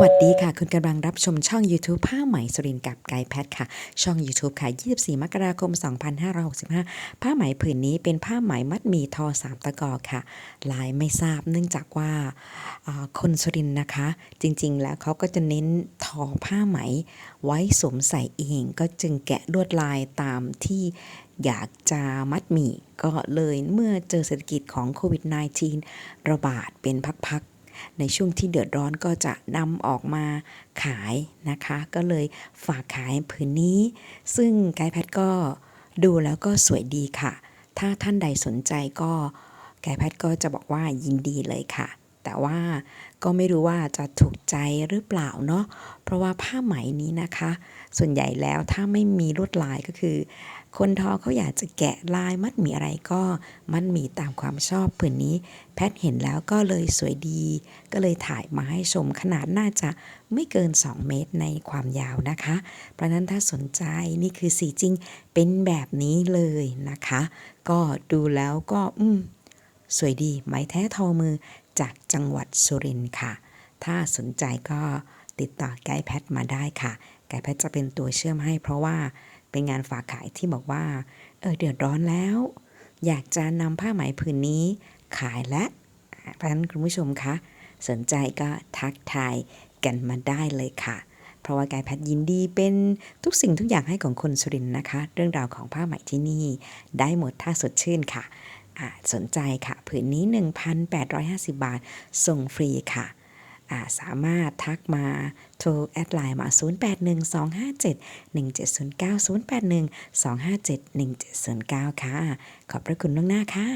วัสดีค่ะ คุณกำลังรับชมช่อง YouTube ผ้าไหมสุรินกับไกด์แพทค่ะ ช่อง YouTube ค่ะ 24 มกราคม 2565 ผ้าไหมผืนนี้เป็นผ้าไหมมัดหมีทอ3ตะกอค่ะลายไม่ทราบเนื่องจากว่าคนสุรินนะคะ จริงๆ แล้วเขาก็จะเน้นทอผ้าไหม ไว้สวมใส่เองก็จึงแกะลวดลายตามที่อยากจะมัดหมี่ก็เลยเมื่อเจอเศรษฐกิจของโควิด -19 ระบาดเป็นพักๆ ในช่วงที่เดือดร้อนก็จะนำออกมาขายนะคะ ก็เลยฝากขายผืนนี้ ซึ่งไกด์แพทก็ดูแล้วก็สวยดีค่ะ ถ้าท่านใดสนใจก็ไกด์แพทก็จะบอกว่ายินดีเลยค่ะ แต่ว่าก็ไม่รู้ว่าจะถูกใจหรือเปล่าเนาะเพราะว่าผ้าไหมนี้นะคะ ส่วนใหญ่แล้วถ้าไม่มีลวดลายก็คือ คนทอเขาอยากจะแกะลายมัดหมีอะไรก็มัดหมีตามความชอบผืนนี้ แพทเห็นแล้วก็เลยสวยดี ก็เลยถ่ายมาให้ชมขนาดน่าจะไม่เกิน 2 เมตรในความยาวนะคะ เพราะฉะนั้นถ้าสนใจนี่คือสีจริงเป็นแบบนี้เลยนะคะ ก็ดูแล้วก็อืมสวยดี ไม้แท้ทอมือ จากจังหวัดสุรินทร์ค่ะ ถ้าสนใจก็ติดต่อไกด์แพทมาได้ค่ะไกด์แพทจะเป็นตัวเชื่อมให้เพราะว่าเป็นงานฝากขายที่บอกว่า เออเดือดร้อนแล้ว อยากจะนำผ้าไหมผืนนี้ขายและเพราะฉะนั้นคุณผู้ชมคะสนใจก็ทักทายกันมาได้เลยค่ะ เพราะว่าไกด์แพทยินดีเป็นทุกสิ่งทุกอย่างให้ของคนสุรินทร์นะคะ เรื่องราวของผ้าไหมที่นี่ ได้หมดถ้าสดชื่นค่ะ สนใจค่ะ ผืนนี้ 1,850 บาท ส่งฟรีค่ะาสามารถทักมาโทรแอดไลน์มา 0812571709 0812571709 ค่ะ ขอบพระคุณล่วงหน้าค่ะ